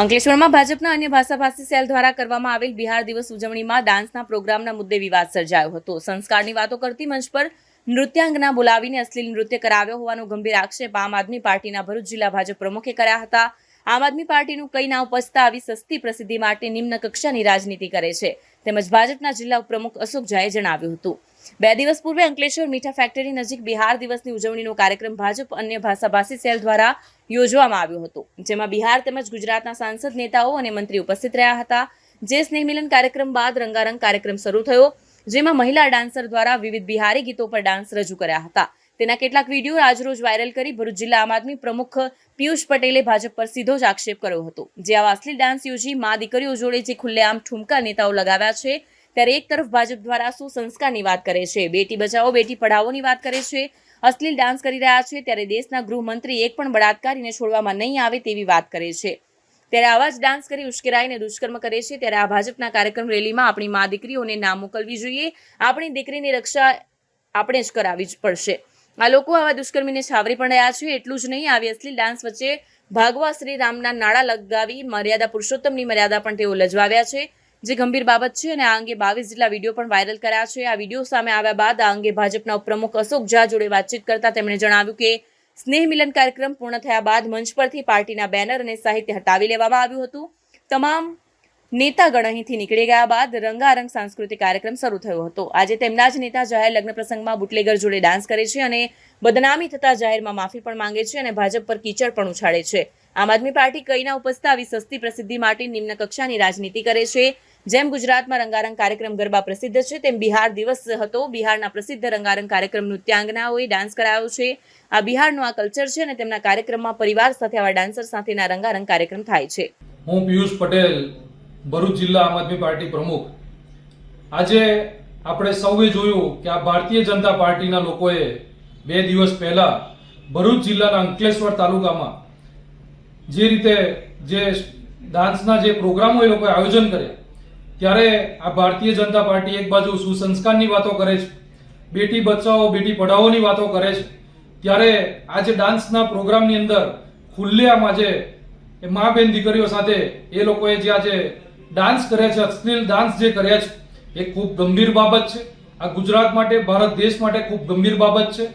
અંકલેશ્વરમાં ભાજપના અન્ય ભાષાભાષી સેલ દ્વારા કરવામાં આવેલ બિહાર દિવસ ઉજવણીમાં ડાન્સના પ્રોગ્રામના મુદ્દે વિવાદ સર્જાયો હતો. સંસ્કારની વાતો કરતી મંચ પર નૃત્યાંગના બોલાવીને અશ્લીલ નૃત્ય કરાવ્યો હોવાનો ગંભીર આક્ષેપ આમ આદમી પાર્ટીના ભરૂચ જિલ્લા ભાજપ પ્રમુખે કર્યા હતા. આમ આદમી પાર્ટીનું કઈ ના ઉપજતા આવી સસ્તી પ્રસિદ્ધિ માટે નિમ્ન કક્ષાની રાજનીતિ કરે છે. તેમજ ભાજપના જિલ્લા પ્રમુખ અશોક ઝાએ જણાવ્યું હતું. બે દિવસ પૂર્વે અંકલેશ્વર મીઠા ફેક્ટરી નજીક બિહાર દિવસની ઉજવણીનો કાર્યક્રમ ભાજપ અન્ય ભાષાભાષી સેલ દ્વારા યોજવામાં આવ્યો હતો. જેમાં બિહાર તેમજ ગુજરાતના સાંસદ, નેતાઓ અને મંત્રી ઉપસ્થિત રહ્યા હતા. જે સ્નેહ મિલન કાર્યક્રમ બાદ રંગારંગ કાર્યક્રમ શરૂ થયો, જેમાં મહિલા ડાન્સર દ્વારા વિવિધ બિહારી ગીતો પર ડાન્સ રજૂ કર્યા હતા. તેના કેટલાક વીડિયો આજરોજ વાયરલ કરી ભરૂચ જિલ્લા આમ આદમી પ્રમુખ પિયુષ પટેલે ભાજપ પર સીધો જ આક્ષેપ કર્યો હતો. જે આવા અસલી ડાન્સ યોજી મા દીકરીઓ જોડે જે ખુલ્લેઆમ ઠુમકા નેતાઓ લગાવ્યા છે, ત્યારે એક તરફ ભાજપ દ્વારા સુસંસ્કારની વાત કરે છે, બેટી બચાવો, બેટી પઢાઓની વાત કરે છે અશ્લીલ ડાન્સ કરી રહ્યા છે ત્યારે દેશના ગૃહમંત્રી એક પણ બળાત્કારીને છોડવામાં નહીં આવે તેવી વાત કરે છે. ત્યારે આવા જ ડાન્સ કરી ઉશ્કેરાઈને દુષ્કર્મ કરે છે. ત્યારે આ ભાજપના કાર્યક્રમ રેલીમાં આપણી મા દીકરીઓને ના મોકલવી જોઈએ. આપણી દીકરીની રક્ષા આપણે જ કરાવવી જ પડશે. આ લોકો આવા દુષ્કર્મીને છાવરી પણ રહ્યા છે. એટલું જ નહીં, આવી અશ્લીલ ડાન્સ વચ્ચે ભાગવા શ્રી રામના નાળા લગાવી મર્યાદા પુરુષોત્તમની મર્યાદા પણ તેઓ લજવાવ્યા છે. જે ગંભીર બાબત છે અને આ અંગે બાવીસ જેટલા વીડિયો પણ વાયરલ કર્યા છે. આ વીડિયો સામે આવ્યા બાદ આ અંગે ભાજપના ઉપપ્રમુખ અશોક ઝા જોડે વાતચીત કરતા તેમણે જણાવ્યું કે સ્નેહ મિલન કાર્યક્રમ પૂર્ણ થયા બાદ મંચ પરથી પાર્ટીના બેનર અને સાહિત્ય હટાવી લેવામાં આવ્યું હતું. તમામ નેતાગણ અહીંથી નીકળી ગયા બાદ રંગારંગ સાંસ્કૃતિક કાર્યક્રમ શરૂ થયો હતો. આજે તેમના જ નેતા જાહેર લગ્ન પ્રસંગમાં બુટલેગર જોડે ડાન્સ કરે છે અને બદનામી થતા જાહેરમાં માફી પણ માંગે છે અને ભાજપ પર કીચડ પણ ઉછાળે છે. આમ આદમી પાર્ટી કઈના ઉપસ્થા આવી સસ્તી પ્રસિદ્ધિ માટે નિમ્ન કક્ષાની રાજનીતિ કરે છે. જેમ ગુજરાતમાં રંગારંગ કાર્યક્રમ ગરબા પ્રસિદ્ધ છે, તેમ બિહાર દિવસ હતો. બિહારના પ્રસિદ્ધ રંગારંગ કાર્યક્રમ નૃત્યાંગનાઓએ ડાન્સ કરાયો છે. આ બિહારનું આ કલ્ચર છે અને તેમના કાર્યક્રમમાં પરિવાર સાથે આવા ડાન્સર સાથેના રંગારંગ કાર્યક્રમ થાય છે. હું પિયુષ પટેલ, ભરૂચ જિલ્લા આમ આદમી પાર્ટી પ્રમુખ. આજે આપણે સૌએ જોયું કે આ ભારતીય જનતા પાર્ટીના લોકોએ બે દિવસ પહેલા ભરૂચ જિલ્લાના અંકલેશ્વર તાલુકામાં જે રીતે જે ડાન્સના જે પ્રોગ્રામો એ લોકોએ આયોજન કર્યા. ત્યારે આ ભારતીય જનતા પાર્ટી એક બાજુ સુસંસ્કારની વાતો કરે છે, બેટી બચાવો, બેટી પઢાઓની વાતો કરે છે. ત્યારે આજે ડાન્સના પ્રોગ્રામની અંદર ખુલ્લેઆમ આજે એ મા બેન દીકરીઓ સાથે એ લોકોએ જે આજે ડાન્સ કર્યા છે, અશ્લીલ ડાન્સ જે કર્યા છે, એ ખૂબ ગંભીર બાબત છે. આ ગુજરાત માટે, ભારત દેશ માટે ખૂબ ગંભીર બાબત છે.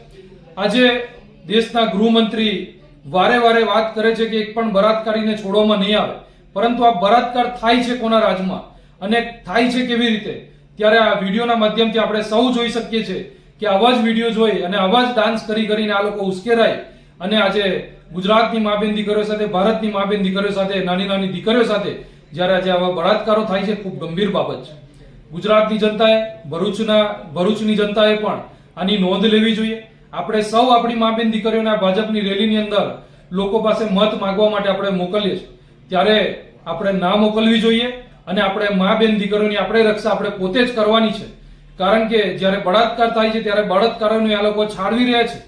આજે દેશના ગૃહમંત્રી વારે વારે વાત કરે છે કે એક પણ બળાત્કારીને છોડવામાં નહીં આવે. પરંતુ આ બળાત્કાર થાય છે કોના રાજમાં? અને થાય છે કેવી રીતે? ત્યારે આ વિડીયોના માધ્યમથી આપણે સૌ જોઈ શકીએ છીએ કે આવા જ વીડિયો જોઈ અને આવા જ ડાન્સ કરી કરીને આ લોકો ઉશ્કેરાય. અને આજે ગુજરાતની મા બેન દીકરીઓ સાથે, ભારતની મા બેન દીકરીઓ સાથે, નાની નાની દીકરીઓ સાથે જ્યારે આજે આવા બળાત્કારો થાય છે, ખૂબ ગંભીર બાબત છે. ગુજરાતની જનતાએ, ભરૂચના, ભરૂચની જનતાએ પણ આની નોંધ લેવી જોઈએ. આપણે સૌ આપણી મા બેન દીકરીઓને ભાજપની રેલીની અંદર લોકો પાસે મત માંગવા માટે આપણે મોકલીએ છીએ. ત્યારે આપણે ના મોકલવી જોઈએ. અને આપણે મા બેન દીકરીઓની આપણે રક્ષા આપણે પોતે જ કરવાની છે. કારણ કે જ્યારે બળાત્કાર થાય છે, ત્યારે બળાત્કારોને આ લોકો છાડવી રહ્યા છે.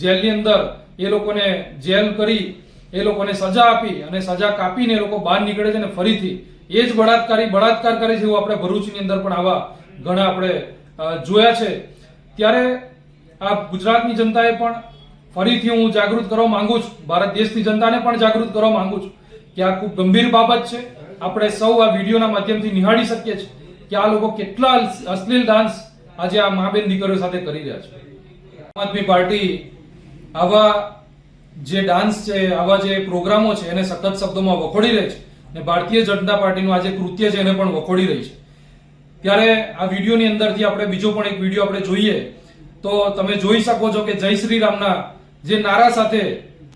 જેલની અંદર એ લોકોને જેલ કરી, એ લોકોને સજા આપી અને સજા કાપીને એ લોકો બહાર નીકળે છે અને ફરીથી એ જ બળાત્કારી, બળાત્કાર કરે છે એવું આપણે ભરૂચની અંદર પણ આવા ઘણા આપણે જોયા છે. ત્યારે આ ગુજરાતની જનતાએ પણ ફરીથી હું જાગૃત કરવા માંગુ છું. ભારત દેશની જનતાને પણ જાગૃત કરવા માંગુ છું કે આ ખૂબ ગંભીર બાબત છે. આપણે સૌ આ વિડીયોના માધ્યમથી નિહાળી શકીએ છીએ કે આ લોકો કેટલા અશ્લીલ ડાન્સ આજે આ મા બેન દીકરીઓ સાથે કરી રહ્યા છે. આમ આદમી પાર્ટી આવા જે ડાન્સ છે, આવા જે પ્રોગ્રામો છે, એને સખત શબ્દોમાં વખોડી રહી છે અને ભારતીય જનતા પાર્ટીનું આ જે કૃત્ય છે, એને પણ વખોડી રહી છે. ત્યારે આ વિડીયોની અંદરથી આપણે બીજો પણ એક વીડિયો આપણે જોઈએ. તો તમે જોઈ શકો છો કે જય શ્રી રામના જે નારા સાથે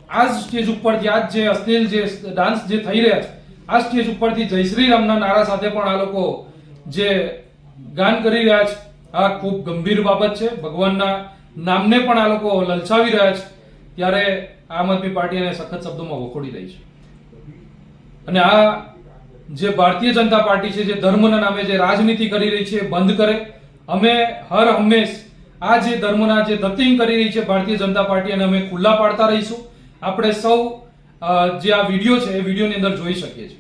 આ જ સ્ટેજ ઉપરથી આ જ જે અશ્લીલ જે ડાન્સ જે થઈ રહ્યા છે આ સ્ટેજ ઉપરથી જય શ્રી રામના નારા સાથે પણ આ લોકો જે ગાન કરી રહ્યા છે, આ ખૂબ ગંભીર બાબત છે. ભગવાનના નામને પણ આ લોકો લલચાવી રહ્યા છે. ત્યારે આમ આદમી પાર્ટી એને સખત શબ્દોમાં વખોડી રહી છે. અને આ જે ભારતીય જનતા પાર્ટી છે, જે ધર્મના નામે જે રાજનીતિ કરી રહી છે બંધ કરે. અમે હર હંમેશ આ જે ધર્મના જે ધતિંગ કરી રહી છે ભારતીય જનતા પાર્ટી અને અમે ખુલ્લા પાડતા રહીશું. આપણે સૌ જે આ વીડિયો છે, એ વિડીયોની અંદર જોઈ શકીએ છીએ.